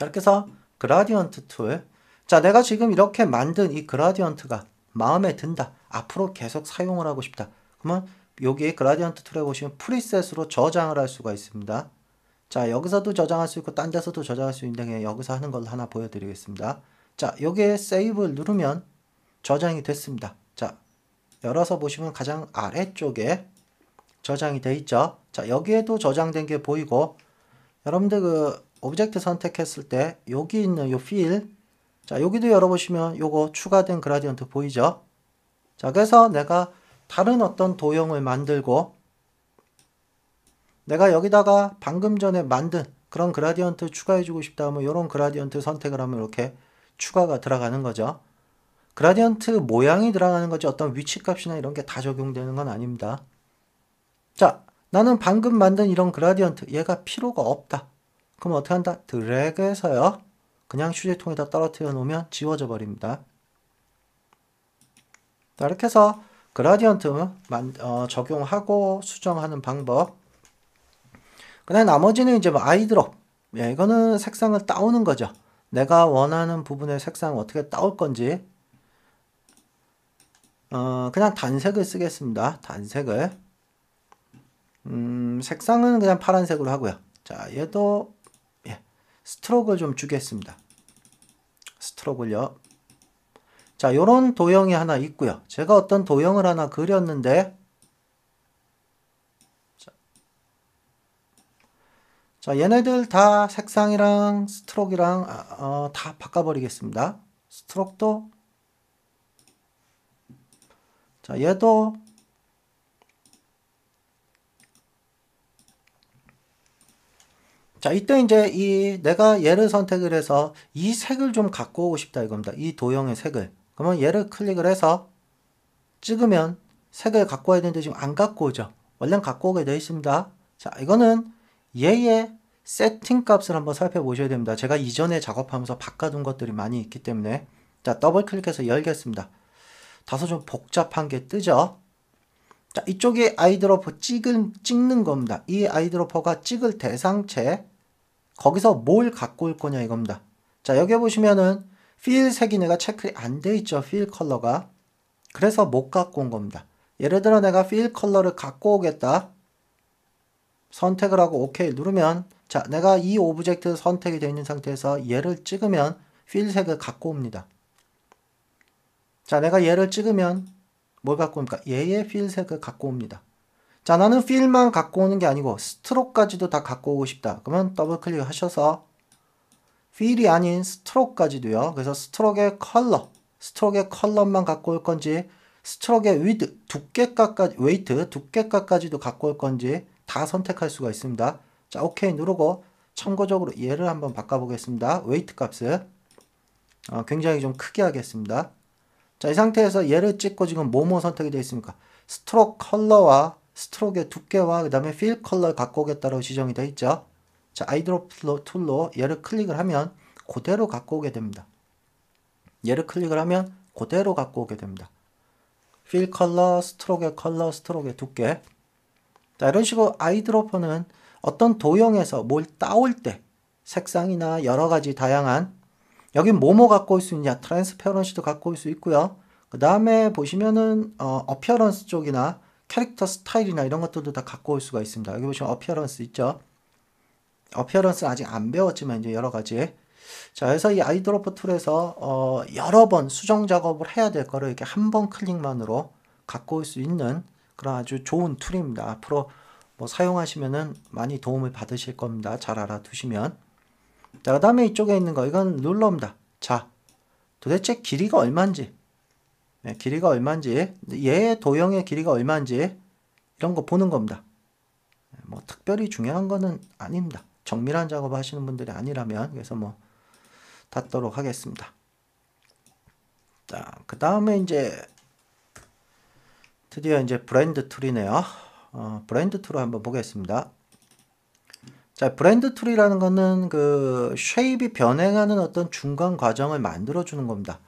자, 이렇게 해서 그라디언트 툴. 자, 내가 지금 이렇게 만든 이 그라디언트가 마음에 든다. 앞으로 계속 사용을 하고 싶다. 그러면 여기 그라디언트 툴에 보시면 프리셋으로 저장을 할 수가 있습니다. 자, 여기서도 저장할 수 있고 딴 데서도 저장할 수 있는데 여기서 하는 걸 하나 보여드리겠습니다. 자, 여기에 세이브를 누르면 저장이 됐습니다. 자, 열어서 보시면 가장 아래쪽에 저장이 돼 있죠. 자, 여기에도 저장된 게 보이고 여러분들 그 오브젝트 선택했을 때 여기 있는 요 필, 자, 여기도 열어보시면 요거 추가된 그라디언트 보이죠? 자, 그래서 내가 다른 어떤 도형을 만들고 내가 여기다가 방금 전에 만든 그런 그라디언트 추가해주고 싶다 하면 이런 그라디언트 선택을 하면 이렇게 추가가 들어가는 거죠. 그라디언트 모양이 들어가는 거지 어떤 위치값이나 이런 게 다 적용되는 건 아닙니다. 자, 나는 방금 만든 이런 그라디언트 얘가 필요가 없다. 그럼 어떻게 한다? 드래그해서요. 그냥 휴지통에다 떨어뜨려 놓으면 지워져 버립니다. 자, 이렇게 해서 그라디언트 만, 어, 적용하고 수정하는 방법. 그 다음에 나머지는 이제 뭐 아이드롭. 예, 이거는 색상을 따오는 거죠. 내가 원하는 부분의 색상을 어떻게 따올 건지. 어, 그냥 단색을 쓰겠습니다. 단색을. 음, 색상은 그냥 파란색으로 하고요. 자, 얘도 예, 스트로크를 좀 주겠습니다. 스트로크를요. 자, 요런 도형이 하나 있고요. 제가 어떤 도형을 하나 그렸는데 자, 자 얘네들 다 색상이랑 스트로크랑 아, 어, 다 바꿔버리겠습니다. 스트로크도 자, 얘도 자, 이때 이제 이 내가 얘를 선택을 해서 이 색을 좀 갖고 오고 싶다 이겁니다. 이 도형의 색을. 그러면 얘를 클릭을 해서 찍으면 색을 갖고 와야 되는데 지금 안 갖고 오죠. 원래는 갖고 오게 되어 있습니다. 자, 이거는 얘의 세팅 값을 한번 살펴보셔야 됩니다. 제가 이전에 작업하면서 바꿔둔 것들이 많이 있기 때문에 자, 더블 클릭해서 열겠습니다. 다소 좀 복잡한 게 뜨죠. 자, 이쪽에 아이드로퍼 찍은, 찍는 겁니다. 이 아이드로퍼가 찍을 대상체, 거기서 뭘 갖고 올 거냐 이겁니다. 자, 여기 보시면은 필 색이 내가 체크 안 돼 있죠. 필 컬러가. 그래서 못 갖고 온 겁니다. 예를 들어 내가 필 컬러를 갖고 오겠다. 선택을 하고 OK 누르면 자, 내가 이 오브젝트 선택이 되어 있는 상태에서 얘를 찍으면 필 색을 갖고 옵니다. 자, 내가 얘를 찍으면 뭘 갖고 옵니까? 얘의 필 색을 갖고 옵니다. 자, 나는 필만 갖고 오는 게 아니고 스트로크까지도 다 갖고 오고 싶다. 그러면 더블 클릭 하셔서 필이 아닌 스트로크까지도요. 그래서 스트로크의 컬러, 스트로크의 컬러만 갖고 올 건지 스트로크의 위드, 두께값까지, 웨이트, 두께값까지도 갖고 올 건지 다 선택할 수가 있습니다. 자, 오케이 누르고 참고적으로 얘를 한번 바꿔보겠습니다. 웨이트 값을 어, 굉장히 좀 크게 하겠습니다. 자, 이 상태에서 얘를 찍고 지금 뭐뭐 선택이 되어 있습니까? 스트로크 컬러와 스트로크의 두께와 그 다음에 필 컬러를 갖고 오겠다고 지정이 되어 있죠. 자, 아이드롭 툴로 얘를 클릭을 하면 그대로 갖고 오게 됩니다. 얘를 클릭을 하면 그대로 갖고 오게 됩니다. 필 컬러, 스트로크의 컬러, 스트로크의 두께. 자, 이런 식으로 아이드로퍼는 어떤 도형에서 뭘 따올 때 색상이나 여러 가지 다양한 여기 뭐뭐 갖고 올 수 있냐? 트랜스페런시도 갖고 올 수 있고요. 그 다음에 보시면은 어, 어피어런스 쪽이나 캐릭터 스타일이나 이런 것들도 다 갖고 올 수가 있습니다. 여기 보시면 어피어런스 있죠. 어피어런스는 아직 안 배웠지만 이제 여러 가지. 자, 그래서 이 아이드로퍼 툴에서 어, 여러 번 수정 작업을 해야 될 거를 이렇게 한 번 클릭만으로 갖고 올 수 있는 그런 아주 좋은 툴입니다. 앞으로 뭐 사용하시면은 많이 도움을 받으실 겁니다. 잘 알아두시면. 자, 그 다음에 이쪽에 있는 거, 이건 룰러입니다. 자, 도대체 길이가 네, 길이가 얼마인지, 얘의 도형의 길이가 얼마인지, 이런 거 보는 겁니다. 네, 뭐, 특별히 중요한 거는 아닙니다. 정밀한 작업 하시는 분들이 아니라면, 그래서 뭐, 닫도록 하겠습니다. 자, 그 다음에 이제, 드디어 이제 브랜드 툴이네요. 어, 브랜드 툴을 한번 보겠습니다. 자, 브랜드 툴이라는 거는 그 쉐입이 변해가는 어떤 중간 과정을 만들어 주는 겁니다.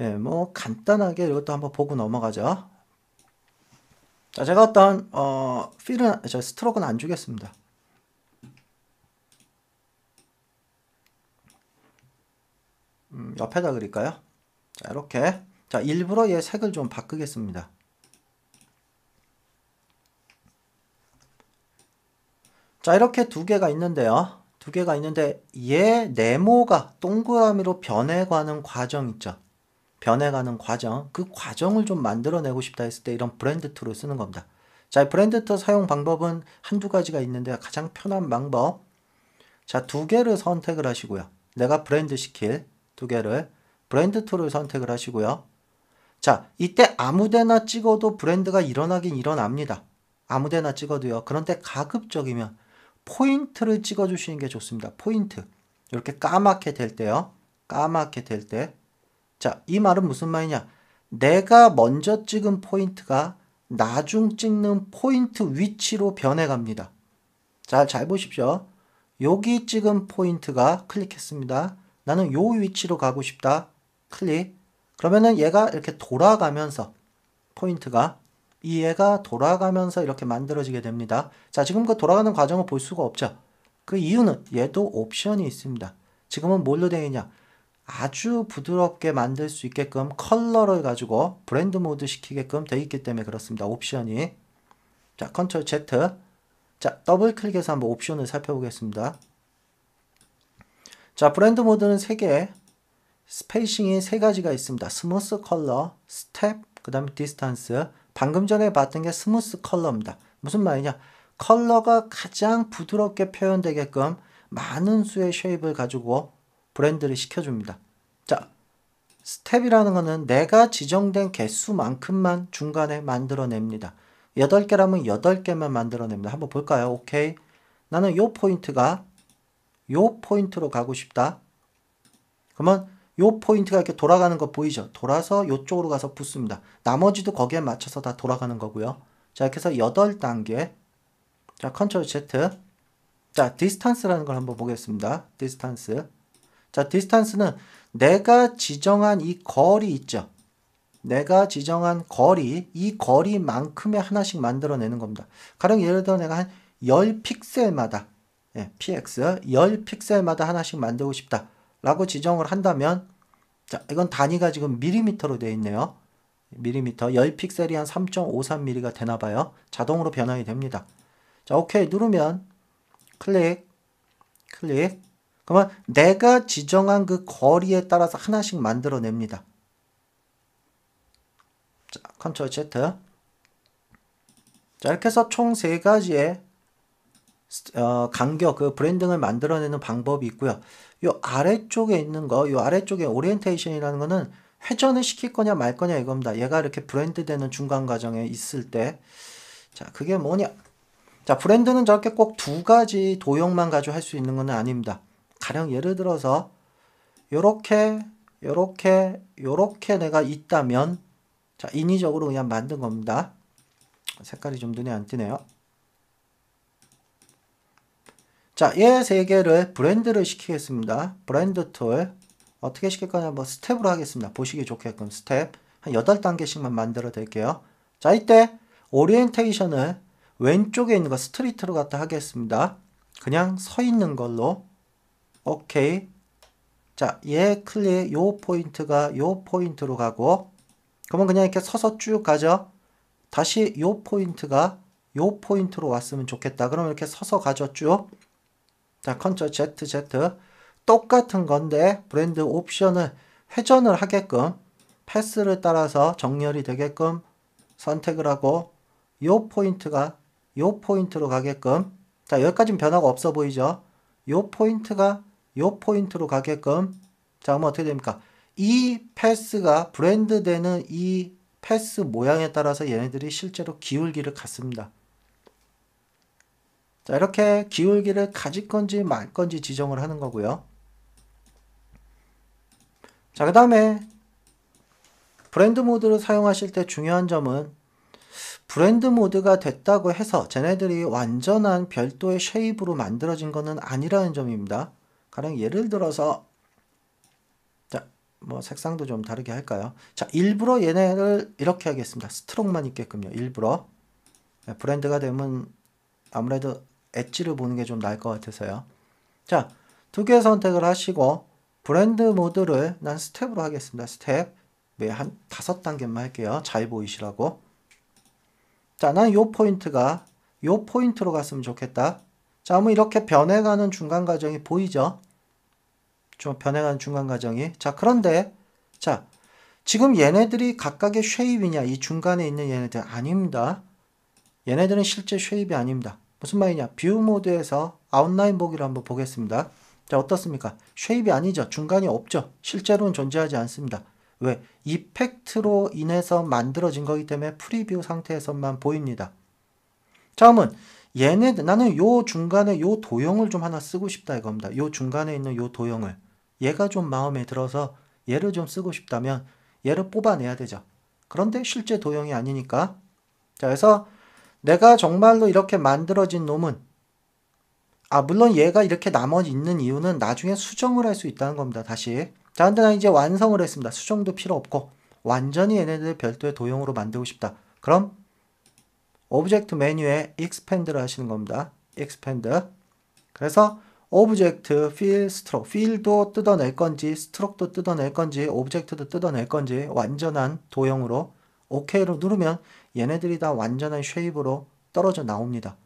예, 뭐 간단하게 이것도 한번 보고 넘어가죠. 자, 제가 어떤 어 필은 저 스트로크는 안 주겠습니다. 음, 옆에다 그릴까요? 자, 이렇게. 자, 일부러 얘 색을 좀 바꾸겠습니다. 자, 이렇게 두 개가 있는데요. 두 개가 있는데 얘 네모가 동그라미로 변해가는 과정 있죠. 변해가는 과정. 그 과정을 좀 만들어내고 싶다 했을 때 이런 브랜드 툴을 쓰는 겁니다. 자, 브랜드 툴 사용 방법은 한두 가지가 있는데 가장 편한 방법. 자, 두 개를 선택을 하시고요. 내가 브랜드 시킬 두 개를 브랜드 툴을 선택을 하시고요. 자, 이때 아무데나 찍어도 브랜드가 일어나긴 일어납니다. 아무데나 찍어도요. 그런데 가급적이면 포인트를 찍어주시는 게 좋습니다. 포인트. 이렇게 까맣게 될 때요. 까맣게 될 때. 자, 이 말은 무슨 말이냐? 내가 먼저 찍은 포인트가 나중 찍는 포인트 위치로 변해갑니다. 자, 잘 보십시오. 여기 찍은 포인트가 클릭했습니다. 나는 요 위치로 가고 싶다. 클릭. 그러면은 얘가 이렇게 돌아가면서 포인트가 이 얘가 돌아가면서 이렇게 만들어지게 됩니다. 자, 지금 그 돌아가는 과정을 볼 수가 없죠. 그 이유는 얘도 옵션이 있습니다. 지금은 뭘로 되어 있냐? 아주 부드럽게 만들 수 있게끔 컬러를 가지고 브랜드 모드 시키게끔 되어 있기 때문에 그렇습니다. 옵션이. 자, 컨트롤 Z. 자, 더블 클릭해서 한번 옵션을 살펴보겠습니다. 자, 브랜드 모드는 3개, 스페이싱이 3가지가 있습니다. 스무스 컬러, 스텝, 그 다음에 디스턴스. 방금 전에 봤던 게 스무스 컬러입니다. 무슨 말이냐? 컬러가 가장 부드럽게 표현되게끔 많은 수의 쉐입을 가지고 브랜드를 시켜줍니다. 자, 스텝이라는 것은 내가 지정된 개수만큼만 중간에 만들어냅니다. 8개라면 8개만 만들어냅니다. 한번 볼까요? 오케이. 나는 요 포인트가 요 포인트로 가고 싶다. 그러면 요 포인트가 이렇게 돌아가는 거 보이죠? 돌아서 요쪽으로 가서 붙습니다. 나머지도 거기에 맞춰서 다 돌아가는 거고요. 자, 이렇게 해서 8단계. 자, 컨트롤 Z. 자, 디스탄스라는 걸 한번 보겠습니다. 디스탄스. 자, 디스탄스는 내가 지정한 이 거리 있죠? 내가 지정한 거리, 이 거리만큼의 하나씩 만들어내는 겁니다. 가령 예를 들어 내가 한 10픽셀마다, 예, px, 10픽셀마다 하나씩 만들고 싶다. 라고 지정을 한다면, 자, 이건 단위가 지금 밀리미터로 되어 있네요. 밀리미터, 10픽셀이 한 3.53mm가 되나 봐요. 자동으로 변환이 됩니다. 자, 오케이 누르면, 클릭, 클릭. 그러면 내가 지정한 그 거리에 따라서 하나씩 만들어냅니다. 자, 컨트롤 Z. 자, 이렇게 해서 총 세 가지의 어, 간격, 그 브랜딩을 만들어내는 방법이 있고요. 요 아래쪽에 있는 거, 요 아래쪽에 오리엔테이션이라는 거는 회전을 시킬 거냐 말 거냐 이겁니다. 얘가 이렇게 브랜드 되는 중간 과정에 있을 때. 자, 그게 뭐냐? 자, 브랜드는 저렇게 꼭 두 가지 도형만 가지고 할 수 있는 건 아닙니다. 가령 예를 들어서 요렇게 요렇게 요렇게 내가 있다면 자, 인위적으로 그냥 만든 겁니다. 색깔이 좀 눈에 안 띄네요. 자, 얘 세 개를 브랜드를 시키겠습니다. 브랜드 툴. 어떻게 시킬 거냐? 뭐 스텝으로 하겠습니다. 보시기 좋게끔 스텝. 한 8단계씩만 만들어 드릴게요. 자, 이때 오리엔테이션을 왼쪽에 있는 거 스트리트로 갖다 하겠습니다. 그냥 서 있는 걸로. 오케이. 자, 얘 클릭, 요 포인트가 요 포인트로 가고, 그러면 그냥 이렇게 서서 쭉 가죠. 다시 요 포인트가 요 포인트로 왔으면 좋겠다. 그러면 이렇게 서서 가죠, 쭉. 자, 컨트롤 Z, Z. 똑같은 건데 브랜드 옵션을 회전을 하게끔 패스를 따라서 정렬이 되게끔 선택을 하고 요 포인트가 요 포인트로 가게끔 자 여기까지는 변화가 없어 보이죠 요 포인트가 요 포인트로 가게끔 자 그러면 어떻게 됩니까 이 패스가 브랜드 되는 이 패스 모양에 따라서 얘네들이 실제로 기울기를 갖습니다 자, 이렇게 기울기를 가질 건지 말 건지 지정을 하는 거고요. 자, 그 다음에 브랜드 모드를 사용하실 때 중요한 점은 브랜드 모드가 됐다고 해서 쟤네들이 완전한 별도의 쉐입으로 만들어진 것은 아니라는 점입니다. 가령 예를 들어서 자, 뭐 색상도 좀 다르게 할까요? 자, 일부러 얘네를 이렇게 하겠습니다. 스트로크만 있게끔요. 일부러 브랜드가 되면 아무래도 엣지를 보는 게 좀 나을 것 같아서요. 자, 두 개 선택을 하시고 브랜드 모드를 난 스텝으로 하겠습니다. 스텝. 매한 다섯 단계만 할게요. 잘 보이시라고. 자, 난 요 포인트가 요 포인트로 갔으면 좋겠다. 자, 그러면 이렇게 변해가는 중간 과정이 보이죠? 좀 변해가는 중간 과정이. 자, 그런데 자, 지금 얘네들이 각각의 쉐입이냐? 이 중간에 있는 얘네들 아닙니다. 얘네들은 실제 쉐입이 아닙니다. 무슨 말이냐? 뷰 모드에서 아웃라인 보기를 한번 보겠습니다. 자, 어떻습니까? 쉐입이 아니죠. 중간이 없죠. 실제로는 존재하지 않습니다. 왜? 이펙트로 인해서 만들어진 거기 때문에 프리뷰 상태에서만 보입니다. 자, 그러면 얘네들, 나는 요 중간에 요 도형을 좀 하나 쓰고 싶다 이겁니다. 요 중간에 있는 요 도형을. 얘가 좀 마음에 들어서 얘를 좀 쓰고 싶다면 얘를 뽑아내야 되죠. 그런데 실제 도형이 아니니까. 자, 그래서 내가 정말로 이렇게 만들어진 놈은 아, 물론 얘가 이렇게 나머지 있는 이유는 나중에 수정을 할 수 있다는 겁니다. 다시. 자, 근데 나 이제 완성을 했습니다. 수정도 필요 없고 완전히 얘네들 별도의 도형으로 만들고 싶다. 그럼 오브젝트 메뉴에 expand를 하시는 겁니다. expand. 그래서 오브젝트, 필, 스트록, 필도 뜯어낼 건지, 스트록도 뜯어낼 건지, 오브젝트도 뜯어낼 건지 완전한 도형으로 OK로 누르면 얘네들이 다 완전한 쉐입으로 떨어져 나옵니다.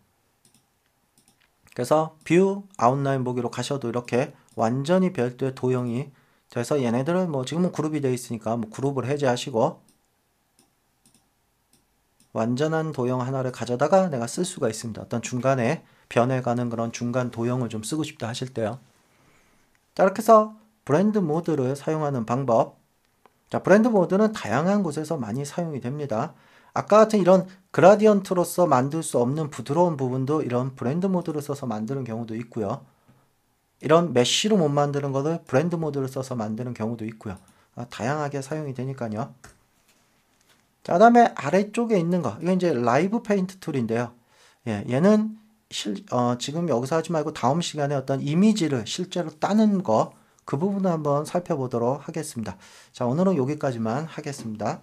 그래서 뷰 아웃라인 보기로 가셔도 이렇게 완전히 별도의 도형이 돼서 얘네들은 뭐 지금은 그룹이 되어 있으니까 뭐 그룹을 해제하시고 완전한 도형 하나를 가져다가 내가 쓸 수가 있습니다. 어떤 중간에 변해가는 그런 중간 도형을 좀 쓰고 싶다 하실 때요. 자, 이렇게 해서 브랜드 모드를 사용하는 방법. 자, 브랜드 모드는 다양한 곳에서 많이 사용이 됩니다. 아까 같은 이런 그라디언트로서 만들 수 없는 부드러운 부분도 이런 브랜드 모드를 써서 만드는 경우도 있고요. 이런 메쉬로 못 만드는 것을 브랜드 모드를 써서 만드는 경우도 있고요. 아, 다양하게 사용이 되니까요. 자, 다음에 아래쪽에 있는 거. 이건 이제 라이브 페인트 툴인데요. 예, 얘는 실, 어, 지금 여기서 하지 말고 다음 시간에 어떤 이미지를 실제로 따는 거, 그 부분을 한번 살펴보도록 하겠습니다. 자, 오늘은 여기까지만 하겠습니다.